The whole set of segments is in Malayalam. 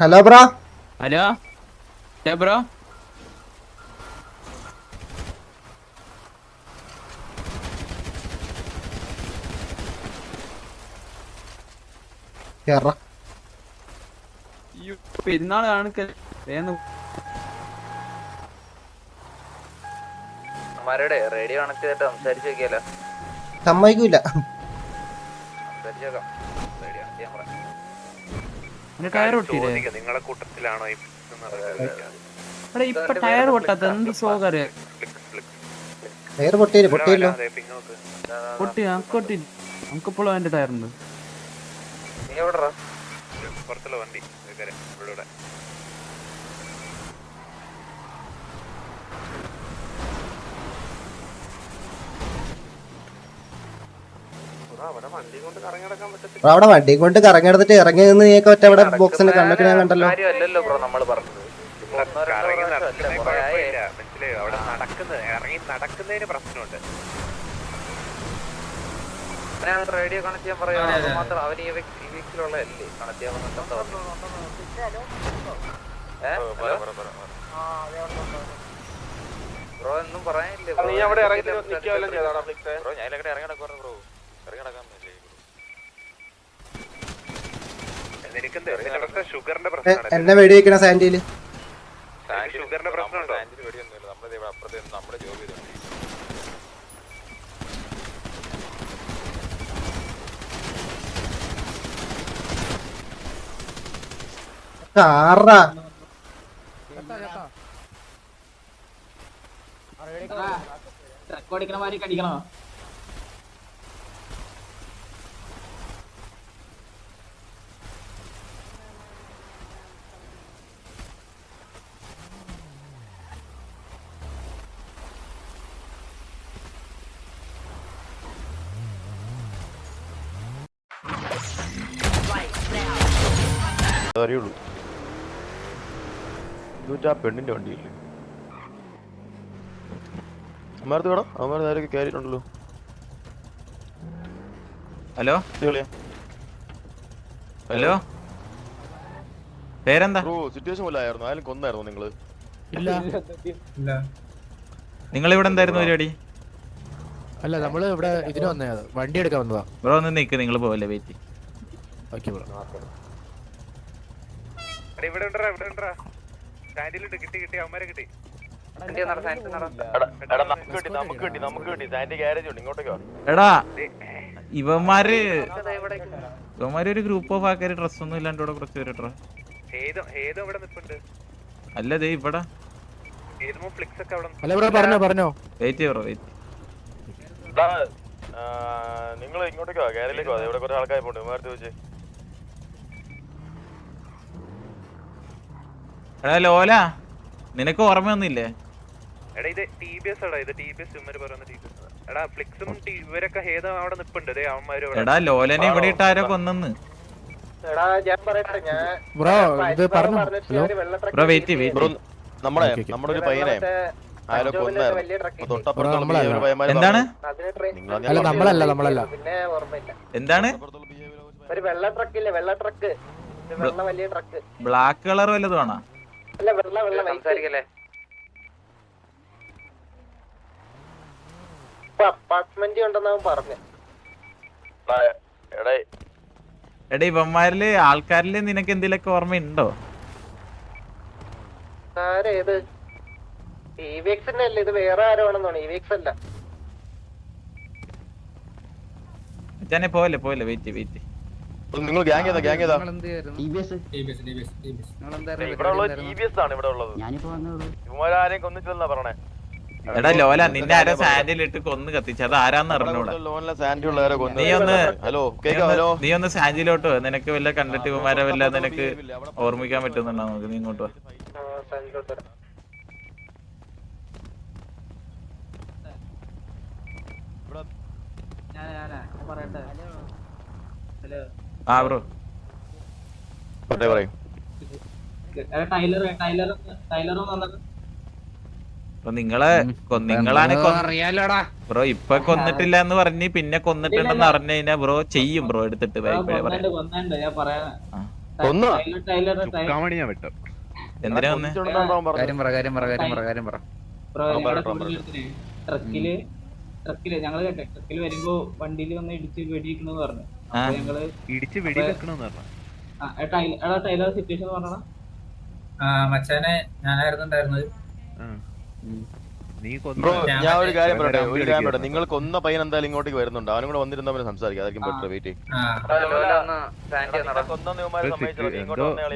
Hello bro. ഹലോ. ബ്രോ. പെരുന്നാൾ കാണിക്കൽ അമ്മമാരുടെ റേഡിയോ കണക്ട് ചെയ്തിട്ട് സംസാരിച്ചു നോക്കിയാലോ സമ്മതിക്കൂല. സംസാരിച്ച് നോക്കാം റേഡിയോ കണക്ട് ചെയ്യാൻ പറയാം നിങ്ങളെ കൂട്ടത്തിലാണോ ഇപ്പൊ ടയർ പൊട്ടാത്ത എന്ത് സോകര് ടയർ പൊട്ടിയില്ല? പൊട്ടിയല്ലോ? പൊട്ടി നമുക്ക് പൊട്ടി. നമുക്കിപ്പോഴും അതിന്റെ ടയർ ഉണ്ട്. നീ എവിടെടാ പുറത്തുള്ള വണ്ടി ഇവിടെ. അവിടെ വണ്ടി കൊണ്ട് കറങ്ങിയെടുത്തിട്ട് ഇറങ്ങി നിന്ന് നീ ഒറ്റ അവിടെ ബോക്സിന്റെ കണ്ണൊക്കെ ഞാൻ കണ്ടല്ലോ. ബ്രോ റേഡിയോ കണക്ട് ചെയ്യാൻ പറയാ അത് മാത്രം അവൻ ഈ വീക്കിലുള്ളതല്ലേ കണക്ട് ചെയ്യാൻ? ബ്രോ ഒന്നും പറയാനില്ലേ? ബ്രോ? ബ്രോ ഞാൻ ഇവിടെ ഇറങ്ങി നടക്കുവാണ് ബ്രോ ഞാൻ നടക്കാൻ ഇറങ്ങി നിനക്ക് എന്ത് എന്നെ വെടിവെക്കണ സാൻഡിയിൽ ഷുഗറിന്റെ പ്രശ്നമുണ്ടോ? നമ്മുടെ ജോബ് കാറാ റെക്കോർഡ് മാതിരി കടിക്കണോ? അറിയുള്ളൂ ആ പെണ്ണിന്റെ വണ്ടിയില്ലേ? അമ്മാരത്ത് വേണം? അമ്മാർ നേരെ കയറിയിട്ടുണ്ടല്ലോ ഹലോ. ഹലോ? പേരെന്താ? ബ്രോ സിറ്റുവേഷൻ പോലായിരുന്നു ആയാലും കൊന്നായിരുന്നു നിങ്ങൾ? നിങ്ങൾ ഇവിടെ എന്തായിരുന്നു പരിപാടി? അല്ല നമ്മൾ ഇവിടെ ഇതിന് വന്നതാ. വണ്ടി എടുക്കാൻ വന്നതാ. ബ്രോ ഒന്ന് നിക്ക്. നിങ്ങൾ പോവല്ലേ വെയിറ്റ്. Okay bro. ഇവിടെ ഉണ്ടടാ ഇവിടെ ഉണ്ടടാ. സ്റ്റാൻഡിലുണ്ട് കിട്ടി കിട്ടി അവന്മാരെ കിട്ടി. എടാ, എടാ, നമുക്ക് കിട്ടി നമുക്ക് കിട്ടി നമുക്ക് കിട്ടി. സാൻഡി ഗ്യാരേജ് ഉണ്ട് ഇങ്ങോട്ടേക്ക് എടാ ഇവന്മാര് ഇവന്മാര് ഒരു ഗ്രൂപ്പ് ഓഫ് ആൾക്കാർ ഡ്രസ് ഒന്നും ഇല്ലാണ്ട് ഇവിടെ കുറച്ച് പേര് അല്ല ദേ ഇവിടെ. ഏതുമോ ഫ്ലിക്സ് ഒക്കെ അവിടെ അല്ല ബ്രോ പറഞ്ഞോ പറഞ്ഞോ. വെയിറ്റ് ബ്രോ വെയിറ്റ് നിങ്ങൾ ഇങ്ങോട്ടേക്കോ ദേ ഇവിടെ കുറെ ആൾക്കാർ പോണ്ട് ഇമാരത്ത് ചോദിച്ചേ. എടാ ലോല നിനക്ക് ഓർമ്മയൊന്നുമില്ലേ? എടാ ഇത് ടി ബി എസ് എടാ ഇത് ടി ബി എസ് ഇവർ പറയുന്ന ടി ബി എസ് എടാ ഫ്ലിക്സും ഇവരൊക്കെ അവിടെ നിപ്പുണ്ട്. ദേ അവന്മാരും എടാ ലോലനെ ഇവിടെ ഇട്ട് ആരോ കൊന്നെന്ന്? ബ്രോ ഇത് പറഞ്ഞു? ബ്രോ വെയിറ്റ് വെയിറ്റ് നമ്മുടെ ഓക്കേ, ഓക്കേ. നമ്മുടെ ഒരു പയ്യനെ ആരോ കൊന്നായിരുന്നു എന്താണ്? ഞാൻ അല്ല നമ്മളല്ല നമ്മളല്ല. എന്താണ്? തൊട്ടപ്പുറത്തുള്ള പയ്യനെ വെച്ച് ഒരു വെള്ള ട്രക്കില്ലേ വെള്ള ട്രക്ക് വെള്ള വലിയ ട്രക്ക്. ബ്ലാക്ക് കളർ വല്ലതും ആണോ? സംസാരിക്കല്ലേ? അപ്പാർട്ട്മെന്റ് ഉണ്ടെന്ന് അവൻ പറഞ്ഞു. എടാ, ഇവന്മാരിൽ ആൾക്കാരിൽ നിനക്ക് എന്തെങ്കിലുമൊക്കെ ഓർമ്മയുണ്ടോ ആരേത് ഇ വി അല്ല? ഇത് വേറെ ആരോ ആണെന്നാണ്. തോന്നുന്നു ഇ അല്ല. മച്ചാനെ പോവല്ലേ പോവല്ലേ. Wait wait. നിങ്ങൾ ഗ്യാങ് ചെയ്താ ഗ്യാങ് ചെയ്താ ടിബിഎസ് ഇവിടെ ഉള്ളത് ടി ബി എസ് ആണ് ഇവിടെ ഉള്ളത്. ഇവന്മാരാരെയും കൊന്നിട്ടില്ലെന്നാ പറഞ്ഞേ എടാ ലോല നിന്നെ ആരോ സാൻഡിൽ ഇട്ട് കൊന്ന് കത്തിച്ചു. അത് ആരാന്ന് അറിഞ്ഞൂടാ. നീ ഒന്ന് ഹലോ ഹലോ? നീ ഒന്ന് സാൻഡിലോട്ട് നിനക്ക് വല്ല കണ്ടിട്ട് ഇവന്മാരെ വല്ല നിനക്ക് ഓർമ്മിക്കാൻ പറ്റുന്നുണ്ടോ? നമുക്ക് നീ ഇങ്ങോട്ട് വാ. പറയട്ടെ. ഹലോ. ആ ബ്രോ പറയേ. നിങ്ങളെ കൊ- നിങ്ങളാണ് ബ്രോ ഇപ്പൊ കൊന്നിട്ടില്ല എന്ന് പറഞ്ഞ് പിന്നെ കൊന്നിട്ടുണ്ടെന്ന് അറിഞ്ഞു കഴിഞ്ഞാ ബ്രോ ചെയ്യും ബ്രോ എടുത്തിട്ട് എന്തിനാ ട്രക്കിൽ ട്രക്കിൽ ഞങ്ങൾ കേട്ടെ ട്രക്കിൽ വരുമ്പോ വണ്ടിയിൽ വന്ന് ഇടിച്ച് വെടിയിക്കണെന്ന് പറഞ്ഞു. ഞങ്ങൾ ഇടിച്ച് വെടി വെക്കണമെന്ന് പറഞ്ഞു. ടൈലർ എടാ ടൈലർ സിറ്റുവേഷൻ മച്ചാനെ ഞാനായിരുന്നു ഉണ്ടായിരുന്നത് നീ ബ്രോ ഞാൻ ഒരു കാര്യം പറയട്ടെ ഒരു കാര്യം. പറയട്ടെ. നിങ്ങൾ കൊന്ന പയ്യൻ എന്തായാലും ഇങ്ങോട്ടേക്ക് വരുന്നുണ്ട്. അവനും കൂടെ വന്നിരുന്ന അവനെ സംസാരിക്കാം. അതായിരിക്കും. ബെറ്റർ വെയിറ്റ്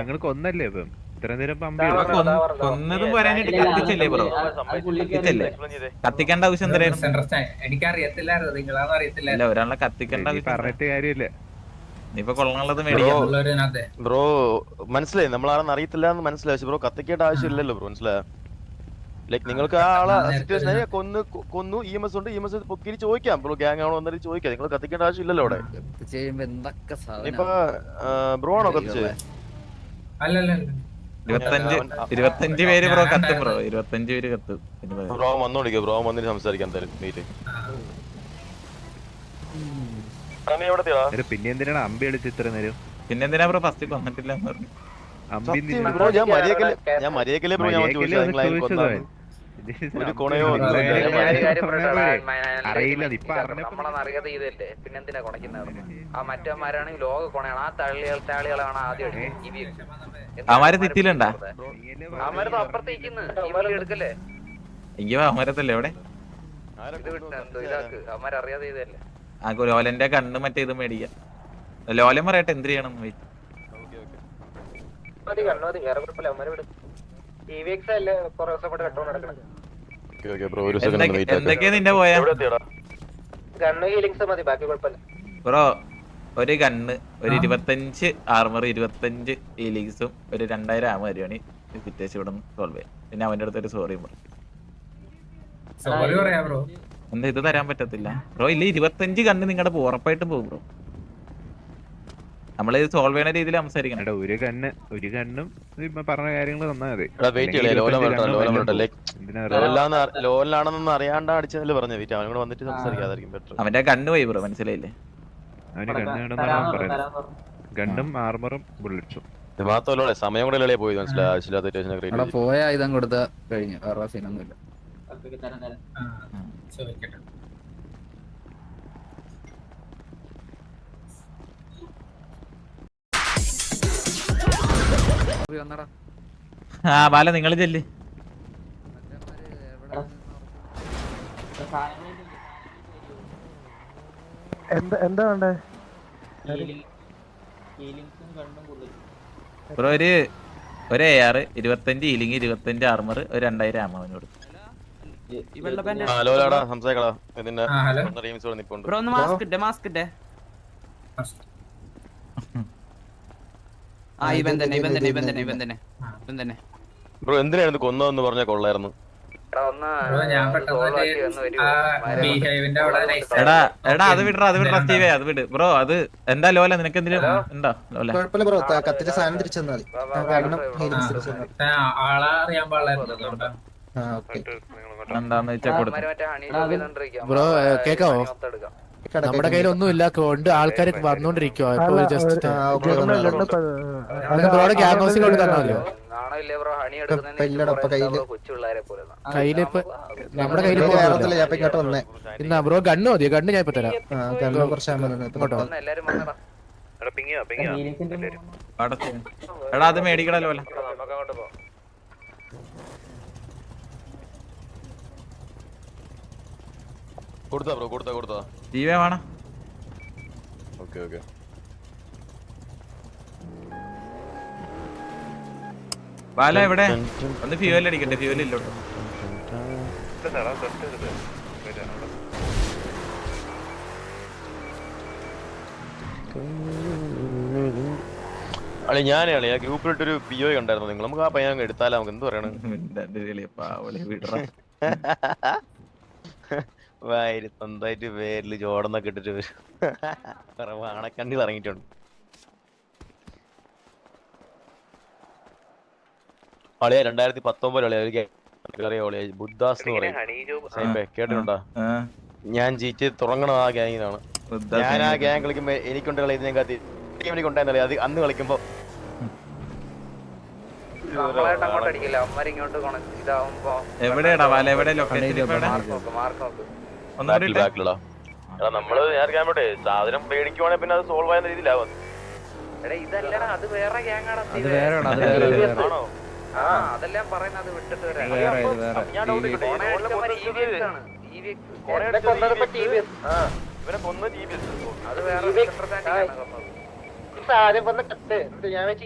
നിങ്ങൾ കൊന്നല്ലേ ഇപ്പം? ഇത്ര നേരം ഇപ്പൊ കൊന്നതും വരാനായിട്ട് കത്തിച്ചല്ലേ ബ്രോ? കത്തിച്ചല്ലേ? കത്തിക്കേണ്ട ആവശ്യം ഒരാളെ കത്തിക്കേണ്ട പറഞ്ഞിട്ട് കാര്യമില്ല. നീ ഇപ്പൊ കൊള്ളാനുള്ളത് മേടിക്കാം. ബ്രോ മനസ്സിലായി? നമ്മളാണെന്ന് അറിയത്തില്ല എന്ന് മനസ്സിലായി ബ്രോ കത്തിക്കേണ്ട ആവശ്യമില്ലല്ലോ ബ്രോ മനസ്സിലായോ? ലൈക്ക് നിങ്ങൾക്ക് ആ ആളെ സിറ്റുവേഷൻ കൊന്ന് കൊന്നു ഇ എം എസ് ഉണ്ട് ഇ എം എസ് പൊക്കിരി ചോദിക്കാം. ബ്രോ ഗ്യാങ് ആണോ എന്നിട്ട് ചോദിക്കാം. നിങ്ങൾ കത്തിക്കേണ്ട ആവശ്യമില്ലല്ലോ അവിടെ. സാധനം? ബ്രോ ആണോ കത്തിച്ചത്? അല്ലല്ല ഇരുപത്തഞ്ച് ഇരുപത്തഞ്ച് പേര് ബ്രോ കത്തും ബ്രോ. ഇരുപത്തഞ്ച് പേര് കത്തും. ബ്രോ വന്നോടിക്കോ ബ്രോ വന്നിട്ട് സംസാരിക്കാൻ എന്തായാലും. മീറ്റ്? പിന്നെ എന്തിനാണ് അമ്പി അടിച്ച് ഇത്ര നേരം? പിന്നെ എന്തിനാ ബ്രോ ഫസ്റ്റ് അമ്പി ഞാൻ മര്യാദക്കല്ലേ ബ്രോ ഞാൻ ചെയ്തല്ലേ പിന്നെന്തിനാ ആ മറ്റന്മാരാണെങ്കിൽ ലോക കൊണയാണ്. ആ തള്ളികൾ ആദ്യം അവന്മാര്? അവന്മാരത് അപ്പുറത്തേക്കുന്നു. എടുക്കല്ലേ? എങ്കിൽ എവിടെ അവന്മാരറിയാതെ ചെയ്തല്ലേ ആ ലോലന്റെ കണ്ണ് മറ്റേ ഇത് മേടിക്കാം. ലോലൻ പറയട്ടെ എന്ത് ചെയ്യണം? Wait okay, okay. മതി കണ്ണു മതി. വേറെ കുഴപ്പമില്ല. അവന്മാര് വിടും. എന്തൊക്കെയാ നിന്റെ പോയാ? എവിടെ എത്തിയടാ? ഗണ്ണു ഹീലിങ്സ് മതി ബാക്കി കുഴപ്പമില്ല. ബ്രോ ഒരു ഗണ്ണ് ഒരു ഇരുപത്തഞ്ച് ആർമർ ഇരുപത്തഞ്ച് ഹീലിങ്സും ഒരു രണ്ടായിരം ആമ വരുവാണ് സിറ്റുവേഷൻ ഇവിടെ സോൾവ് ചെയ്യാം പിന്നെ അവന്റെ അടുത്ത് ഒരു സോറിയും പറയും. സോറി പറയാ ബ്രോ. എന്താ ഇത് തരാൻ പറ്റത്തില്ല? ബ്രോ ഇല്ല ഇരുപത്തഞ്ച് കണ്ണ് നിങ്ങളുടെ ഉറപ്പായിട്ടും പോകും ബ്രോ. നമ്മൾ ഇത് സോൾവ് ചെയ്യുന്ന രീതിയിൽ സംസാരിക്കണം. എടാ ഒരു കണ്ണ് ഒരു കണ്ണും ഇപ്പൊ പറഞ്ഞ കാര്യങ്ങൾ തന്നാ മതി ലോലാണെന്നൊന്നും അറിയാണ്ട് അടിച്ചതല്ലേ പറഞ്ഞു വെയിറ്റ് അവനും കൂടെ വന്നിട്ട് സംസാരിക്കാതായിരിക്കും ബെറ്റർ അവന്റെ കണ്ണ് പോയി ബ്രോ. മനസ്സിലായില്ലേ? അവന് പറയുന്നത്. ഗണ്ണും ആർമറും ബുള്ളറ്റ്സും ഇത് മാത്രമല്ലേ സമയം കൂടെ അല്ലേ പോയി മനസ്സിലായി? ആവശ്യമില്ലാത്ത പോയ കൊടുത്ത കഴിഞ്ഞു. വേറെ സീനൊന്നുമില്ല ചോദിക്കട്ടെ ആ ബാല നിങ്ങൾ ചെല്ല്. എന്താ വേണ്ടേ? ബ്രോ ഒരു ഒരു എ ആറ് ഇരുപത്തഞ്ച് ഹീലിംഗ് ഇരുപത്തഞ്ച് ആർമർ ഒരു രണ്ടായിരം ആമ അവനോട്. ആ ലോലാടാ സംസാരിക്കടാ. ഇതിന്റെ ആ ഹലോ? നിപ്പുണ്ട്. ബ്രോ ഒന്ന് മാസ്ക് ഇട്ടെ മാസ്ക് ഇട്ടെ. ആ ഇവൻ തന്നെ ഇവൻ തന്നെ ഇവൻ തന്നെ ഇവൻ തന്നെ ഇവൻ തന്നെ. ബ്രോ എന്തിനായിരുന്നു കൊന്നതെന്ന് പറഞ്ഞ കൊള്ളായിരുന്നു. എടാ എടാ എടാ അത് വിടറാ അത് വിടറാ സ്റ്റീവേ അത് വിട്. ബ്രോ അത് എന്താ ലോല നിനക്ക് എന്തിനും എന്താ ലോല? കുഴപ്പമില്ല ബ്രോ കത്തിച്ച സാധനം തിരിച്ചു തന്നാൽ മതി. എന്താന്ന് വെച്ചാ കൊടുത്തു. ബ്രോ, കേക്കാവോ? നമ്മുടെ കയ്യിൽ ഒന്നുമില്ല. കൊണ്ട് ആൾക്കാര് വന്നോണ്ടിരിക്കുവാ. ഇപ്പൊ ജസ്റ്റ് ഗ്യാങ് ഹൗസിൽ കൊണ്ട് ഇപ്പൊ കയ്യിൽ. നമ്മുടെ കയ്യിൽ ഇന്നാ ബ്രോ ഗണ്ണ് മതിയോ? ഗണ്ണ് ഞാൻ ഇപ്പൊ തരാം. ഇങ്ങോട്ടോ എടാ പിങ്ങിയാ പിങ്ങിയാ? ഹീലിങ്സിന്റെ എടാ അത് മേടിക്കണല്ലോ ലോല നമുക്ക് അങ്ങോട്ട് പോവാം കൊടുത്താ ബ്രോ കൊടുത്താ കൊടുത്താ. ജീവേ വേണം. Okay okay. ബാല എവിടെ? ഒന്ന് ഫ്യൂവൽ അടിക്കട്ടെ ഫ്യൂവൽ ഇല്ലോട്ടോ. അളി ഞാനേ അളി ആ ഗ്രൂപ്പിലിട്ടൊരു പി ഒ കണ്ടായിരുന്നു നിങ്ങൾ. നമുക്ക് ആ പയ്യൻ എടുത്താലോ നമുക്ക് എന്ത് പറയണം? വായിര് സ്വന്തമായിട്ട് പേരിൽ ജോടന്നൊക്കെ ഇട്ടിട്ട് വരും. കുറെ വാണക്കണ്ണിൽ ഇറങ്ങിയിട്ടുണ്ട്. അളിയ രണ്ടായിരത്തി പത്തൊമ്പത് അളിയ ഒരു ബുദ്ധാസ് എന്ന് പറയും. കേട്ടിട്ടുണ്ടോ? ഞാൻ ജീറ്റ് തുടങ്ങണ ആ ഗ്യാങ്ങിനാണ് ഞാൻ ആ ഗ്യാങ് കളിക്കുമ്പോ എനിക്കുണ്ട് കളി ഇതിനെ കാത്തി എനിക്ക് ഉണ്ടായിരുന്നല്ലേ അത് അന്ന് കളിക്കുമ്പോ. നമ്മളായിട്ട് അങ്ങോട്ട് അടിക്കില്ല. അവന്മാർ ഇങ്ങോട്ട് കൊണ- ഇതാവുമ്പോ എവിടെയാടാ വാല? എവിടെ ലൊക്കേഷൻ മാർക്ക് നോക്ക് മാർക്ക് നോക്ക്. ബാക്കിൽ. ബാക്കിലടാ എടാ നമ്മൾ ഞാൻ അറിയാൻ പറ്റേ സാധനം പേടിക്കുവാണെങ്കിൽ പിന്നെ അത് സോൾവ് ആയ രീതിയിലാവും എടാ ഇതല്ലടാ അത് വേറെ ഗ്യാങ്ങാണ് അത് വേറെ അത് വേറെ ആണോ ആ അതെല്ലാം പറയുന്നത് അത് വിട്ടിട്ട് വരാം. വേറെ ഇത് വേറെ. ഞാൻ ഡൗട്ട് കിട്ടെ കോണ ആണ്. ആ ഇവനെ അത് വേറെ കൊന്നത്. വന്ന കത്ത് ഞാൻ വെച്ച്